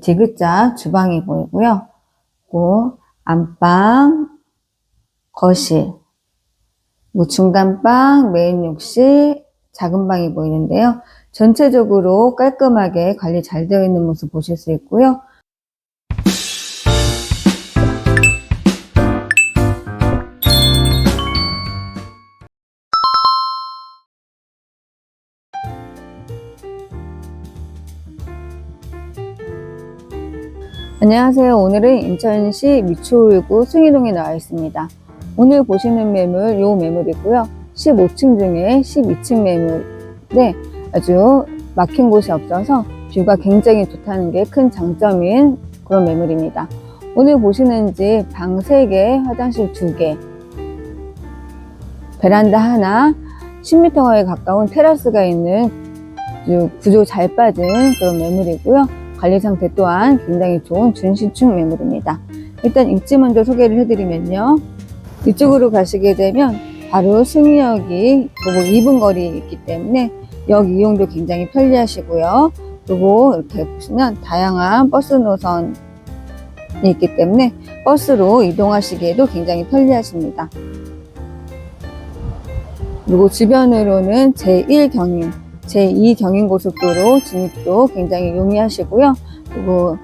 디귿자 주방이 보이고요. 또 안방, 거실, 뭐 중간방, 메인 욕실, 작은 방이 보이는데요. 전체적으로 깔끔하게 관리 잘 되어 있는 모습 보실 수 있고요. 안녕하세요. 오늘은 인천시 미추홀구 숭이동에 나와 있습니다. 오늘 보시는 매물, 요 매물이고요. 15층 중에 12층 매물인데 아주 막힌 곳이 없어서 뷰가 굉장히 좋다는 게 큰 장점인 그런 매물입니다. 오늘 보시는 집 방 3개, 화장실 2개, 베란다 하나, 10m가에 가까운 테라스가 있는 구조 잘 빠진 그런 매물이고요. 관리 상태 또한 굉장히 좋은 준신축 매물입니다. 일단 입지 먼저 소개를 해드리면요. 이쪽으로 가시게 되면 바로 승희역이 도보 2분 거리에 있기 때문에 역 이용도 굉장히 편리하시고요. 그리고 이렇게 보시면 다양한 버스 노선이 있기 때문에 버스로 이동하시기에도 굉장히 편리하십니다. 그리고 주변으로는 제1경인, 제2 경인고속도로 진입도 굉장히 용이하시고요. 그리고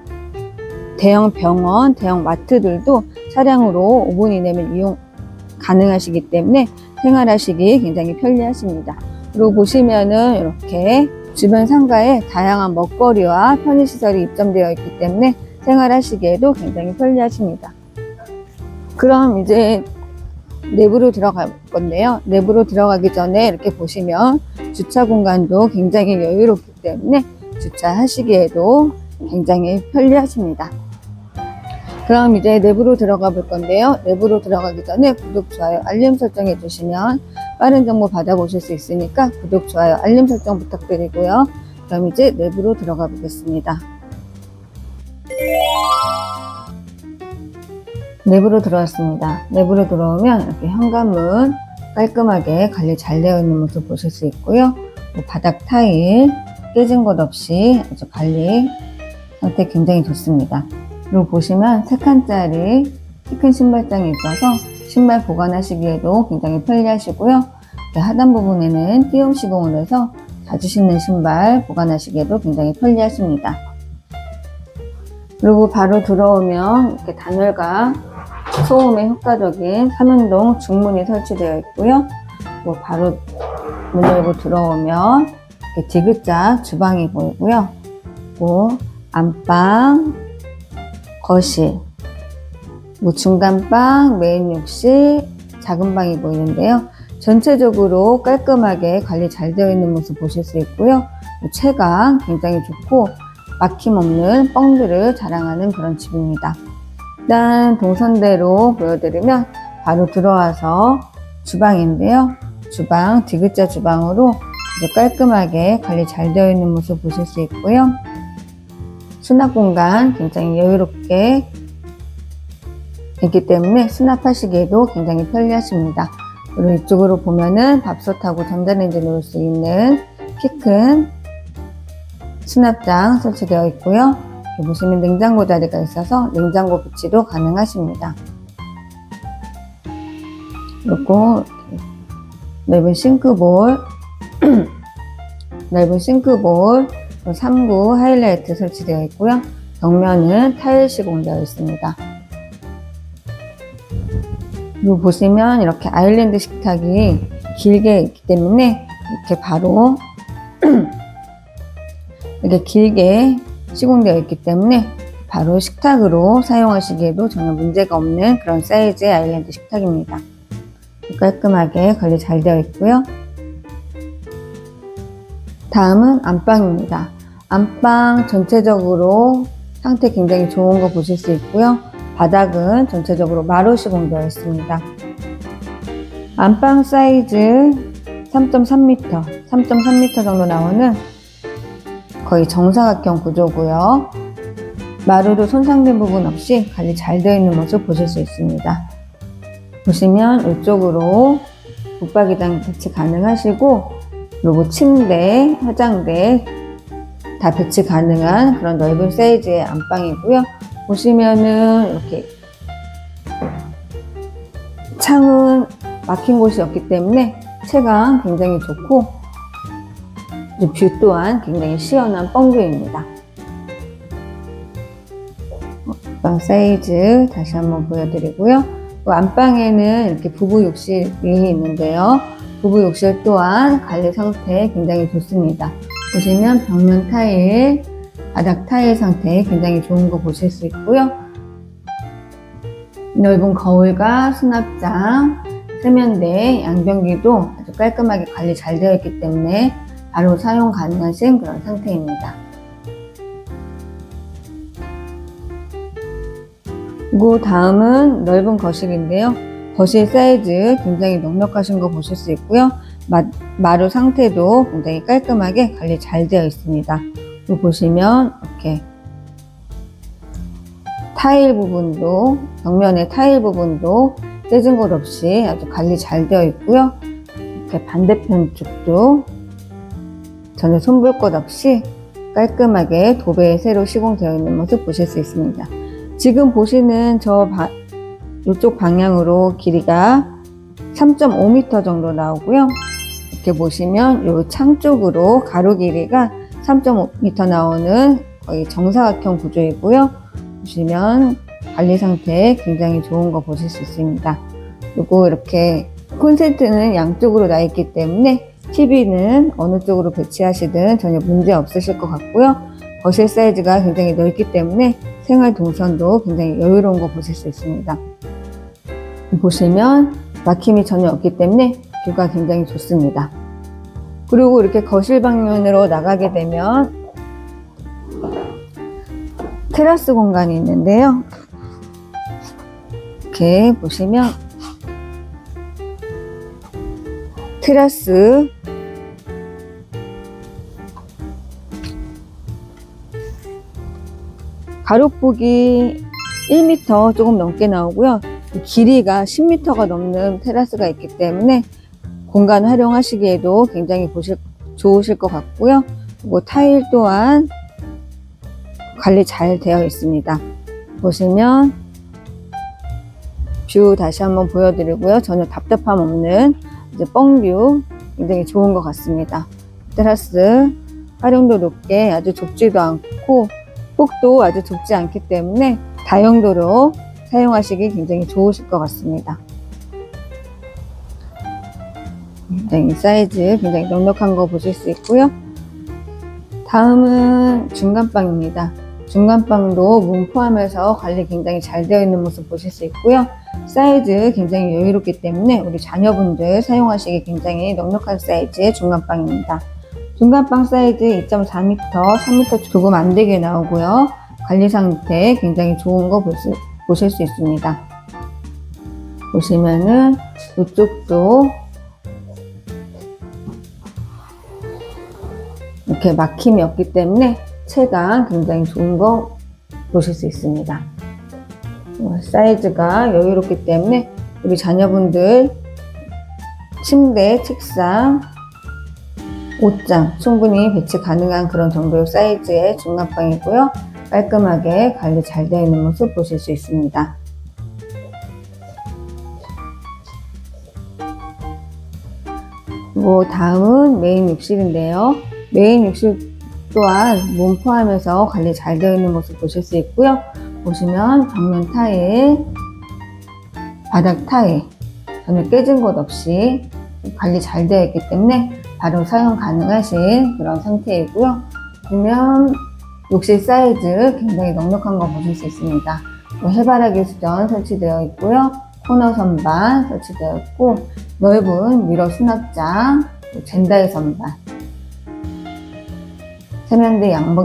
대형 병원, 대형 마트들도 차량으로 5분 이내면 이용 가능하시기 때문에 생활하시기 굉장히 편리하십니다. 그리고 보시면은 이렇게 주변 상가에 다양한 먹거리와 편의시설이 입점되어 있기 때문에 생활하시기에도 굉장히 편리하십니다. 그럼 이제 내부로 들어갈 건데요. 내부로 들어가기 전에 이렇게 보시면 주차 공간도 굉장히 여유롭기 때문에 주차하시기에도 굉장히 편리하십니다. 그럼 이제 내부로 들어가 볼 건데요. 내부로 들어가기 전에 구독, 좋아요, 알림 설정 해 주시면 빠른 정보 받아보실 수 있으니까 구독, 좋아요, 알림 설정 부탁드리고요. 그럼 이제 내부로 들어가 보겠습니다. 내부로 들어왔습니다. 내부로 들어오면 이렇게 현관문 깔끔하게 관리 잘 되어 있는 모습 보실 수 있고요. 뭐 바닥 타일 깨진 것 없이 아주 관리 상태 굉장히 좋습니다. 그리고 보시면 3칸짜리 키 큰 신발장이 있어서 신발 보관하시기에도 굉장히 편리하시고요. 하단 부분에는 띄움 시공을 해서 자주 신는 신발 보관하시기에도 굉장히 편리하십니다. 그리고 바로 들어오면 이렇게 단열과 소음에 효과적인 삼연동 중문이 설치되어 있고요. 뭐 바로 문 열고 들어오면 이렇게 디귿자 주방이 보이고요. 또 안방, 거실, 뭐 중간방, 메인 욕실, 작은 방이 보이는데요. 전체적으로 깔끔하게 관리 잘 되어 있는 모습 보실 수 있고요. 뭐 채광 굉장히 좋고 막힘 없는 뻥들을 자랑하는 그런 집입니다. 일단 동선대로 보여드리면 바로 들어와서 주방인데요. 주방, 디귿자 주방으로 아주 깔끔하게 관리 잘 되어 있는 모습 보실 수 있고요. 수납 공간 굉장히 여유롭게 있기 때문에 수납하시기에도 굉장히 편리하십니다. 그리고 이쪽으로 보면은 밥솥하고 전자레인지 놓을 수 있는 키 큰 수납장 설치되어 있고요. 보시면 냉장고 자리가 있어서 냉장고 비치도 가능하십니다. 그리고 넓은 싱크볼, 넓은 싱크볼, 3구 하이라이트 설치되어 있고요. 벽면은 타일 시공되어 있습니다. 그리고 보시면 이렇게 아일랜드 식탁이 길게 있기 때문에 이렇게 바로 이렇게 길게 시공되어 있기 때문에 바로 식탁으로 사용하시기에도 전혀 문제가 없는 그런 사이즈의 아일랜드 식탁입니다. 깔끔하게 관리 잘 되어 있고요. 다음은 안방입니다. 안방 전체적으로 상태 굉장히 좋은 거 보실 수 있고요. 바닥은 전체적으로 마루 시공되어 있습니다. 안방 사이즈 3.3m, 3.3m 정도 나오는 거의 정사각형 구조고요. 마루도 손상된 부분 없이 관리 잘 되어 있는 모습 보실 수 있습니다. 보시면 이쪽으로 붙박이장 배치 가능하시고 그리고 침대, 화장대 다 배치 가능한 그런 넓은 사이즈의 안방이고요. 보시면은 이렇게 창은 막힌 곳이 없기 때문에 채광 굉장히 좋고 뷰 또한 굉장히 시원한 뻥뷰입니다. 안방 사이즈 다시 한번 보여드리고요. 또 안방에는 이렇게 부부 욕실이 있는데요. 부부 욕실 또한 관리 상태 굉장히 좋습니다. 보시면 벽면 타일, 바닥 타일 상태 굉장히 좋은 거 보실 수 있고요. 넓은 거울과 수납장, 세면대, 양변기도 아주 깔끔하게 관리 잘 되어 있기 때문에 바로 사용 가능하신 그런 상태입니다. 그리고 다음은 넓은 거실인데요. 거실 사이즈 굉장히 넉넉하신 거 보실 수 있고요. 마, 마루 상태도 굉장히 깔끔하게 관리 잘 되어 있습니다. 그리고 보시면 이렇게 타일 부분도 벽면의 타일 부분도 떼진 곳 없이 아주 관리 잘 되어 있고요. 이렇게 반대편 쪽도 전혀 손볼 것 없이 깔끔하게 도배에 새로 시공되어 있는 모습 보실 수 있습니다. 지금 보시는 저 바, 이쪽 방향으로 길이가 3.5m 정도 나오고요. 이렇게 보시면 이 창 쪽으로 가로 길이가 3.5m 나오는 거의 정사각형 구조이고요. 보시면 관리 상태 굉장히 좋은 거 보실 수 있습니다. 그리고 이렇게 콘센트는 양쪽으로 나 있기 때문에 TV는 어느 쪽으로 배치하시든 전혀 문제 없으실 것 같고요. 거실 사이즈가 굉장히 넓기 때문에 생활 동선도 굉장히 여유로운 거 보실 수 있습니다. 보시면 막힘이 전혀 없기 때문에 뷰가 굉장히 좋습니다. 그리고 이렇게 거실 방면으로 나가게 되면 테라스 공간이 있는데요. 이렇게 보시면 테라스 가로폭이 1m 조금 넘게 나오고요. 길이가 10m가 넘는 테라스가 있기 때문에 공간 활용하시기에도 굉장히 보실, 좋으실 것 같고요. 그리고 타일 또한 관리 잘 되어 있습니다. 보시면 뷰 다시 한번 보여드리고요. 전혀 답답함 없는 이제 뻥뷰 굉장히 좋은 것 같습니다. 테라스 활용도 높게 아주 좁지도 않고 폭도 아주 좁지 않기 때문에 다용도로 사용하시기 굉장히 좋으실 것 같습니다. 굉장히 사이즈 굉장히 넉넉한 거 보실 수 있고요. 다음은 중간방입니다. 중간방도 문 포함해서 관리 굉장히 잘 되어 있는 모습 보실 수 있고요. 사이즈 굉장히 여유롭기 때문에 우리 자녀분들 사용하시기 굉장히 넉넉한 사이즈의 중간방입니다. 중간방 사이즈 2.4m, 3m 조금 안 되게 나오고요. 관리 상태 굉장히 좋은 거 보실, 보실 수 있습니다. 보시면은 이쪽도 이렇게 막힘이 없기 때문에 체감 굉장히 좋은 거 보실 수 있습니다. 어, 사이즈가 여유롭기 때문에 우리 자녀분들 침대, 책상, 옷장 충분히 배치 가능한 그런 정도의 사이즈의 중간방이고요. 깔끔하게 관리 잘 되어 있는 모습 보실 수 있습니다. 그리고 다음은 메인 욕실인데요. 메인 욕실 또한 문 포함해서 관리 잘 되어 있는 모습 보실 수 있고요. 보시면 벽면 타일, 바닥 타일 전혀 깨진 곳 없이 관리 잘 되어 있기 때문에 바로 사용 가능하신 그런 상태이고요. 보면 욕실 사이즈 굉장히 넉넉한 거 보실 수 있습니다. 또 해바라기 수전 설치되어 있고요. 코너 선반 설치되어 있고 넓은 미러 수납장, 또 젠다이 선반, 세면대 양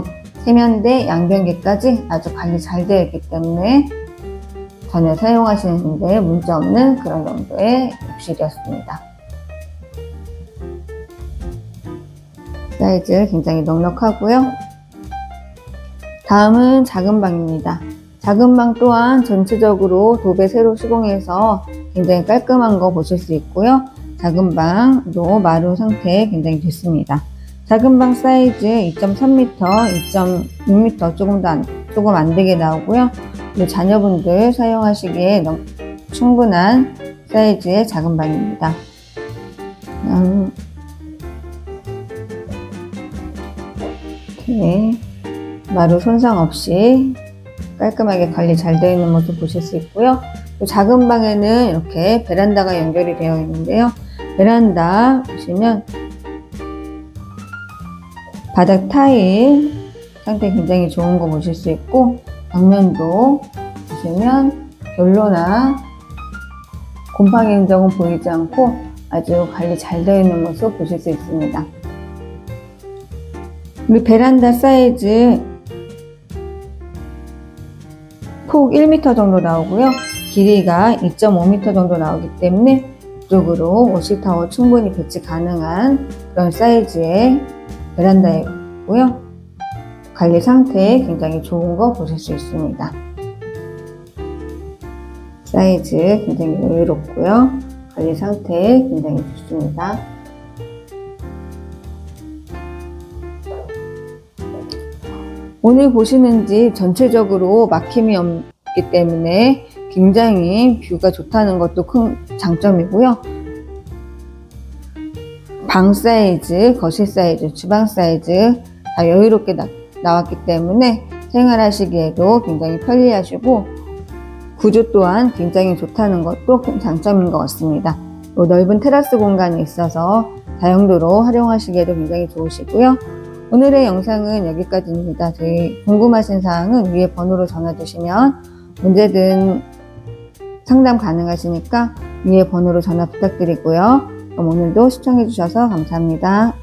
세면대 양변기까지 아주 관리 잘 되어 있기 때문에 전혀 사용하시는데 문제 없는 그런 정도의 욕실이었습니다. 사이즈 굉장히 넉넉하고요. 다음은 작은 방입니다. 작은 방 또한 전체적으로 도배 새로 시공해서 굉장히 깔끔한 거 보실 수 있고요. 작은 방도 마루 상태 굉장히 좋습니다. 작은 방 사이즈 2.3m, 2.6m 조금 더 안, 조금 안 되게 나오고요. 자녀분들 사용하시기에 충분한 사이즈의 작은 방입니다. 음, 이렇게 마루 손상 없이 깔끔하게 관리 잘 되어 있는 모습 보실 수 있고요. 또 작은 방에는 이렇게 베란다가 연결이 되어 있는데요. 베란다 보시면 바닥 타일 상태 굉장히 좋은 거 보실 수 있고 벽면도 보시면 결로나 곰팡이 흔적은 보이지 않고 아주 관리 잘 되어 있는 모습 보실 수 있습니다. 우리 베란다 사이즈 폭 1m 정도 나오고요. 길이가 2.5m 정도 나오기 때문에 이쪽으로 워시타워 충분히 배치 가능한 그런 사이즈의 베란다이고요. 관리 상태 굉장히 좋은 거 보실 수 있습니다. 사이즈 굉장히 여유롭고요. 관리 상태 굉장히 좋습니다. 오늘 보시는 집 전체적으로 막힘이 없기 때문에 굉장히 뷰가 좋다는 것도 큰 장점이고요. 방 사이즈, 거실 사이즈, 주방 사이즈 다 여유롭게 나, 나왔기 때문에 생활하시기에도 굉장히 편리하시고 구조 또한 굉장히 좋다는 것도 큰 장점인 것 같습니다. 또 넓은 테라스 공간이 있어서 다용도로 활용하시기에도 굉장히 좋으시고요. 오늘의 영상은 여기까지입니다. 저희 궁금하신 사항은 위에 번호로 전화 주시면 언제든 상담 가능하시니까 위에 번호로 전화 부탁드리고요. 그럼 오늘도 시청해 주셔서 감사합니다.